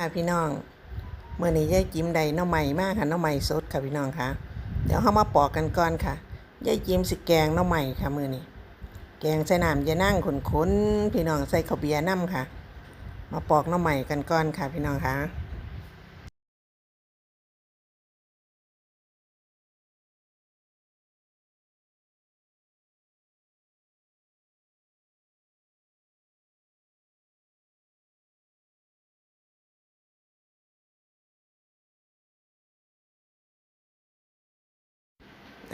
ค่ะพี่น้องเมื่อนี้ยายจิ้มใดหน้อใหม่มากค่ะน้อใหม่สดค่ะพี่น้องค่ะเดี๋ยวเข้ามาปอกกันก่อนค่ะยายจิ้มสิแกงน้อใหม่ค่ะมื่อนี้แกงใส่น้ำยานั่งขนๆพี่น้องใส่ข้าวเบียร์น้ำค่ะ มาปอกน้อใหม่กันก่อนค่ะพี่น้องค่ะ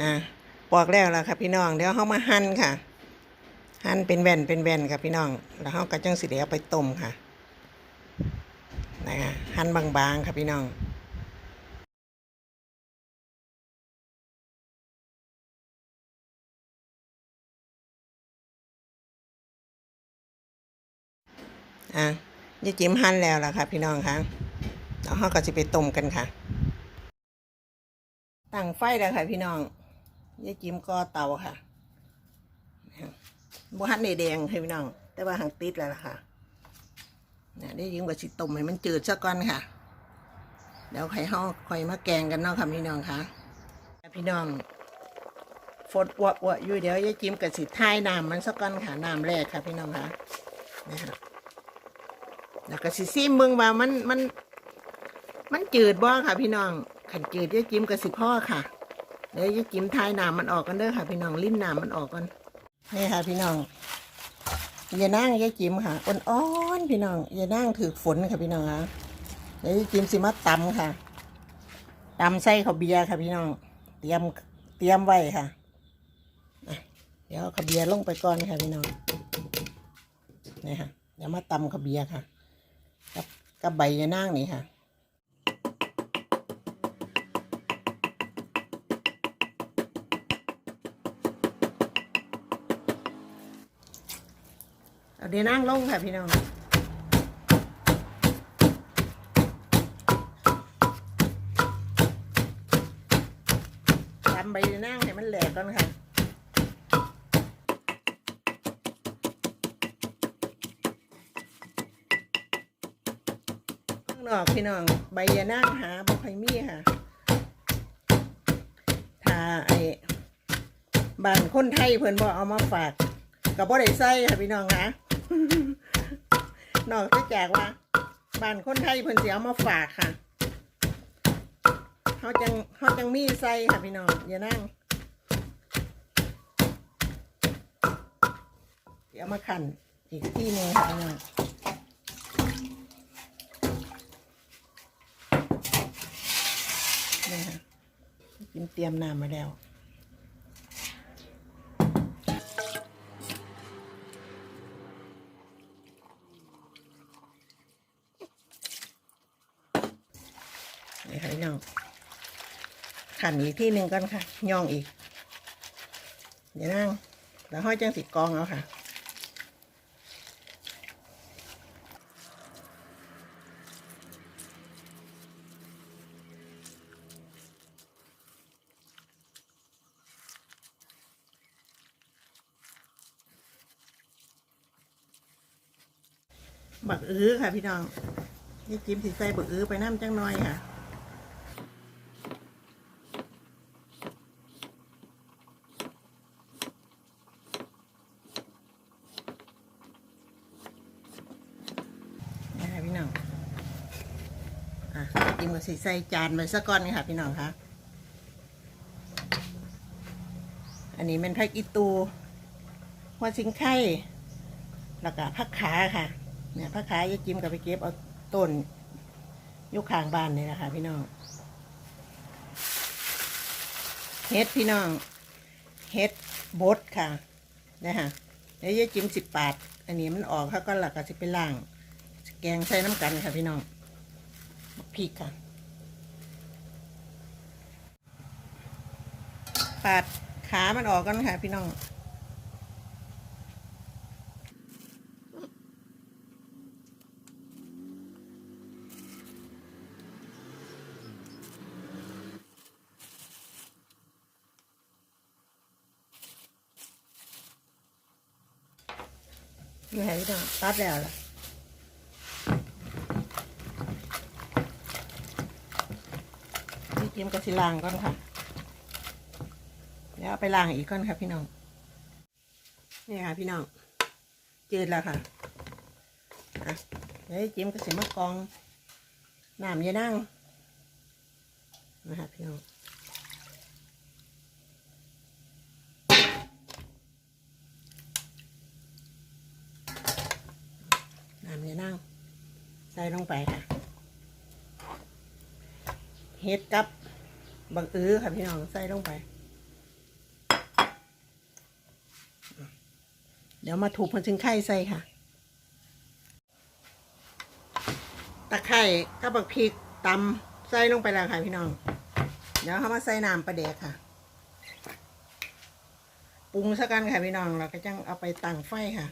อะปอกแล้วล่ะค่ะพี่น้อง เดี๋ยวเขามาหั่นค่ะ หั่นเป็นแว่นเป็นแว่นค่ะพี่น้อง แล้วเขาก็จังสิเดี๋ยวไปต้มค่ะนะคะหั่นบางๆค่ะพี่น้องอะยายจิ้มหั่นแล้วล่ะค่ะ พี่น้องค่ะแล้วเขาก็จะไปต้มกันค่ะตั้งไฟแล้วค่ะพี่น้อง ยายจิมก็เตาค่ะบ่ฮันได้แดงค่ะพี่น้อง แต่ว่าหางติดแล้วล่ะค่ะนะได้ยิ้มกับสิต้มให้มันจืดซะก่อนค่ะ เดี๋ยวไข่ห่อค่อยมาแกงกันเนาะค่ะพี่น้องค่ะพี่น้องฟดอวอวอยู่เดี๋ยวยายจิมกับสิท้ายน้ำมันซะก่อนค่ะน้ำแรกค่ะ พี่น้องค่ะนะฮะแล้วก็สิซิมเบิ่งว่ามันมัน มันจืดบ่ค่ะ พี่น้องขันจืดยายจิมกับสิพ่อค่ะ เดี๋ยวยายจิ้มทายน้ำมันออกกันเด้อค่ะ พี่น้องลิ้นน้ำมันออกกันนี่ค่ะ พี่น้องอย่านั่งยายจิ้มค่ะอ่อนๆพี่น้องอย่านั่งถือฝนค่ะพี่น้องค่ะเดี๋ยวยายจิ้มสิมาตำค่ะตำใส่ข้าวเบียร์ค่ะ พี่น้อง เตรียมเตรียมไว้ค่ะเดี๋ยวข้าวเบียร์ลงไปก่อนค่ะพี่น้องนี่ค่ะเดี๋ยวมาตำข้าวเบียร์ค่ะ กับกับใบยะนางนี่ค่ะ เอาเดี๋ยวนั่งลงค่ะพี่น้องทำใบเดนั่งให้มันแหลกก่อนค่ะข้างนอกพี่น้องใบยะนั่งหาบุคอยมีค่ะถ้าไอ้บ้านคนไทยเพิ่นบ่เอามาฝากกับบ่ได้ใส่ค่ะพี่น้องคะ นอกจากว่าบ้านคนไทยเพิ่นสิเอามาฝากค่ะเขาจังเขาจังมีใส่ค่ะพี่น้องอย่านั่งเดี๋ยวมาขันอีกที่นึงค่ะพี่น้องนี่ค่ะกินเตรียมน้ำมาแล้ว นี่ค่ะพี่น้องันอีกที่หนึ่งก่อนค่ะย่องอีก เดี๋ยวนั่งแล้วห้อยจังสิกองเอาค่ะบักอื้อค่ะพี่น้องนี่จิ้มสีใส่บักอื้อไปน้ำจังน้อยค่ะ นี่ค่ะพี่น้อง อะจิ้มกับ สีใส่จานไปสักก้อนค่ะพี่น้องคะอันนี้เป็นผักอีตูหัวสิงไข่แล้วก็ผักขาค่ะ เนี่ยผักขายายจิ้มกับไปเก็บเอาต้นยุคข้างบ้านนี่นะคะพี่น้องเฮ็ดพี่น้องเฮ็ดบดค่ะนะฮะเดี๋ยวยายจิ้มสิบบาท อันนี้มันออกเขาก็หลักก็สิไปล่างแกงใส่น้ำกันค่ะพี่น้องพริกค่ะ ปาดขามันออกกันค่ะพี่น้องนี่ค่ะพี่น้องตัดแล้วล่ะที่เตรียมกระสิลางก่อนค่ะ แล้วเอาไปล่างอีกก่อนค่ะพี่น้อง นี่ค่ะพี่น้องจืดแล้วค่ะอะเดี๋ยวจิ้มกระสิมากองน้ำยานั่งนะคะพี่น้องน้ำยานั่งใส่ลงไปค่ะเฮ็ดกับบักอื้อค่ะพี่น้องใส่ลงไป ดี๋ยวมาถูกพันถึงไข่ใส่ค่ะ ตะไคร่กับบักพริกตำใส่ลงไปแล้วค่ะพี่น้อง เดี๋ยวเขามาใส่น้ำปลาแดกค่ะ ปรุงสักกันค่ะพี่น้องเราก็จังเอาไปตั้งไฟค่ะ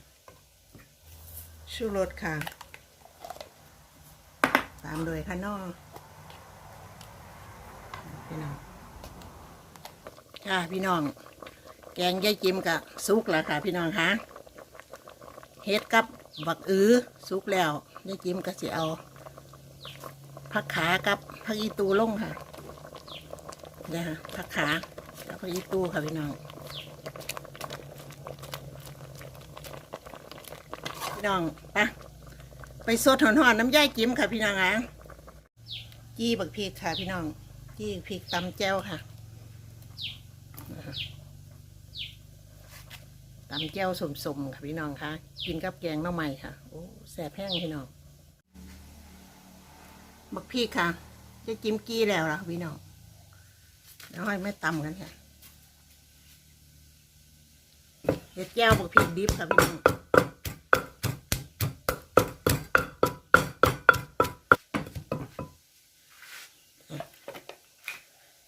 ชูรสค่ะ ตามโดยค่ะน้องพี่น้องค่ะพี่น้อง แกงยายจิมกับซุกแล้วค่ะ พี่น้องคะ เฮ็ดกับบักอื้อซุกแล้วยายจิมก็สิเอาผักขากับผักอีตูลงค่ะเนี่ยค่ะผักขากับผักอีตูค่ะพี่น้องพี่น้องไปไปสดหอนๆน้ำย่ายจิ้มค่ะพี่น้องอะจี้บักพริกค่ะพี่น้องจี้พริกตำแจ้วค่ะำแจ้วสมๆค่ะพี่น้องคะกินกับแกงหน้ำใหม่ค่ะโอ้แสบแห้งพี่น้องบักพริกค่ะ จะจิ้มกี้แล้วล่ะพี่น้องเดี๋ยวให้แม่ตำกันค่ะเห็ดแจ้วบักพริกดิบค่ะพี่น้อง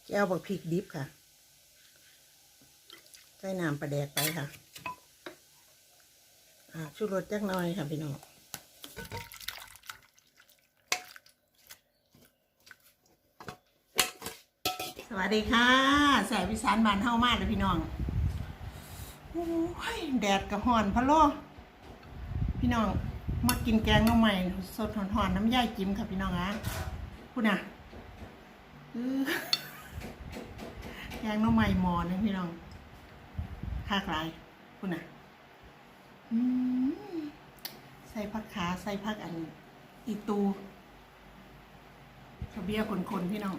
แก้วบักพริกดิบค่ะ ใส่น้ำปลาแดกไปค่ะ ชูรสจักหน่อยค่ะพี่น้องสวัสดีค่ะ แสบวิสานบานเฮ้ามากเลยพี่น้องโอ้ยแดดกระหอนพะโลพี่น้องมากินแกงน้องใหม่สดหอนๆน้ำย่ายจิ้มค่ะพี่น้องอะพูดน่ะแกงน้องใหม่หมอนึงพี่น้องคากหลายคุณน่ะ ใส่ผักขาใส่ผักอันอีตูขาวเบียคนๆพี่น้อง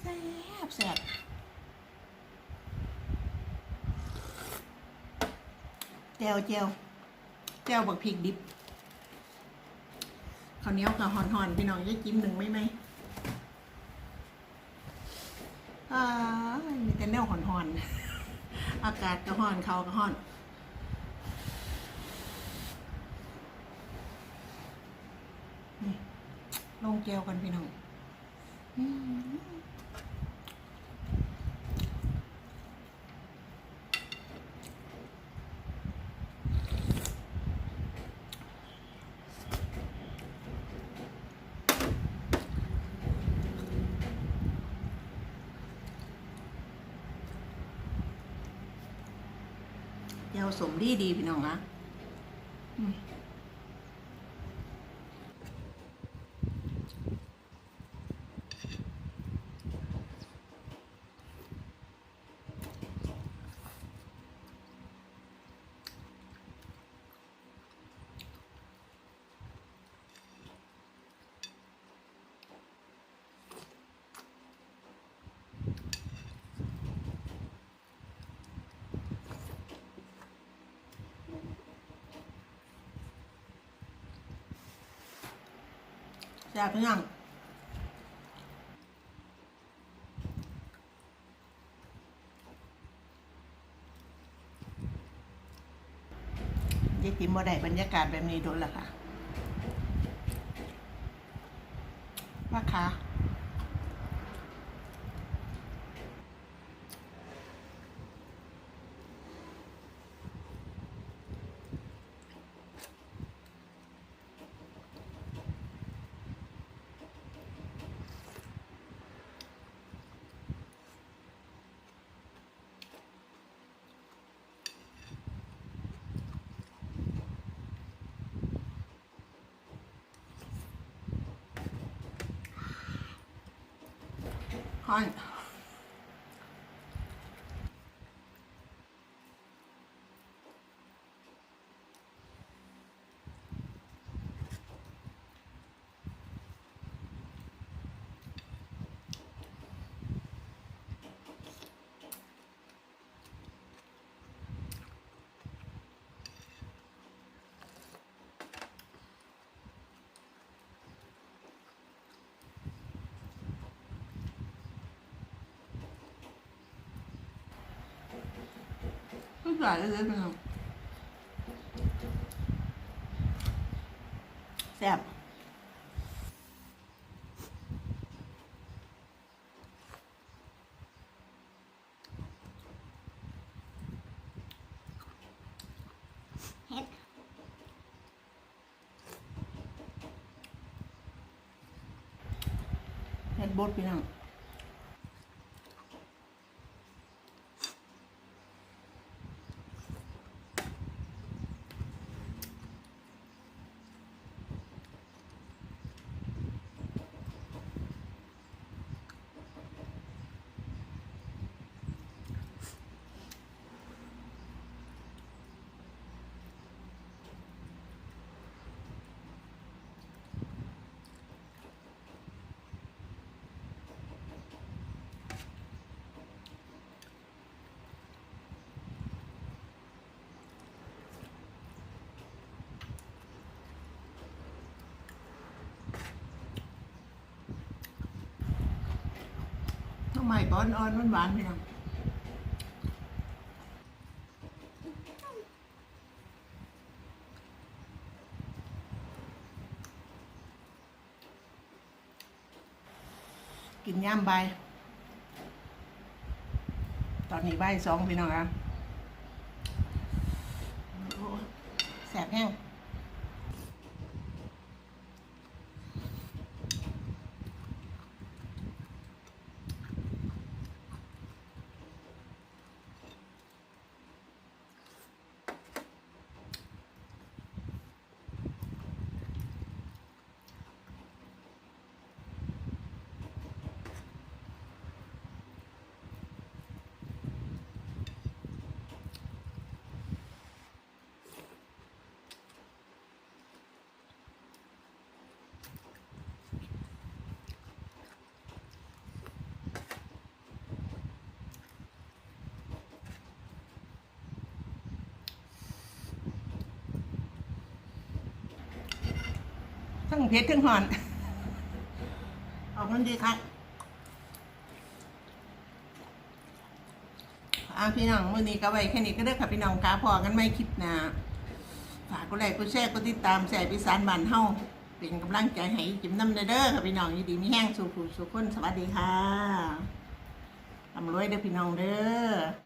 แซ่บแซ่บแจวแจวแจวบักพริกดิบข้าวเหนียวกับหอนๆพี่น้องจะจิ้มหนึ่งไหมไหมอ่ามีแต่แนวหอนๆอากาศก็หอนเขาก็ห้อน ลงแก้วกันพี่น้องอืมแก้วสมดีดีพี่น้องนะ แซ่บพี่น้องยายติมบ่ได้บรรยากาศแบบนี้โดนละค่ะว่าค่ะ ค่ อยก็ใส่เลยเลยพี่น้องแซ่บเฮ็ดเฮ็ดบดพี่น้อง ทำไมก้อนอ่อนมันหวานพี่น้องกินย่ำใบ ตอนนี้ใบสองพี่น้องครับแสบแห้ง ทั้งเผ็ดทั้งหอน ออกมันดีครับอาพี่น้องมื้อนี้ก็ไว้แค่นี้ก็เด้อค่ะพี่น้องค่ะพอกันไม่คลิปหน้าฝากกดไลค์กดแชร์กดติดตามแชร์พิสานบ้านเฮาเป็นกำลังใจให้จิ้มน้ำเด้อค่ะพี่น้องยินดีมีแห้งสู่ผู้สู่คนสวัสดีค่ะทำรวยเด้อพี่น้องเด้อ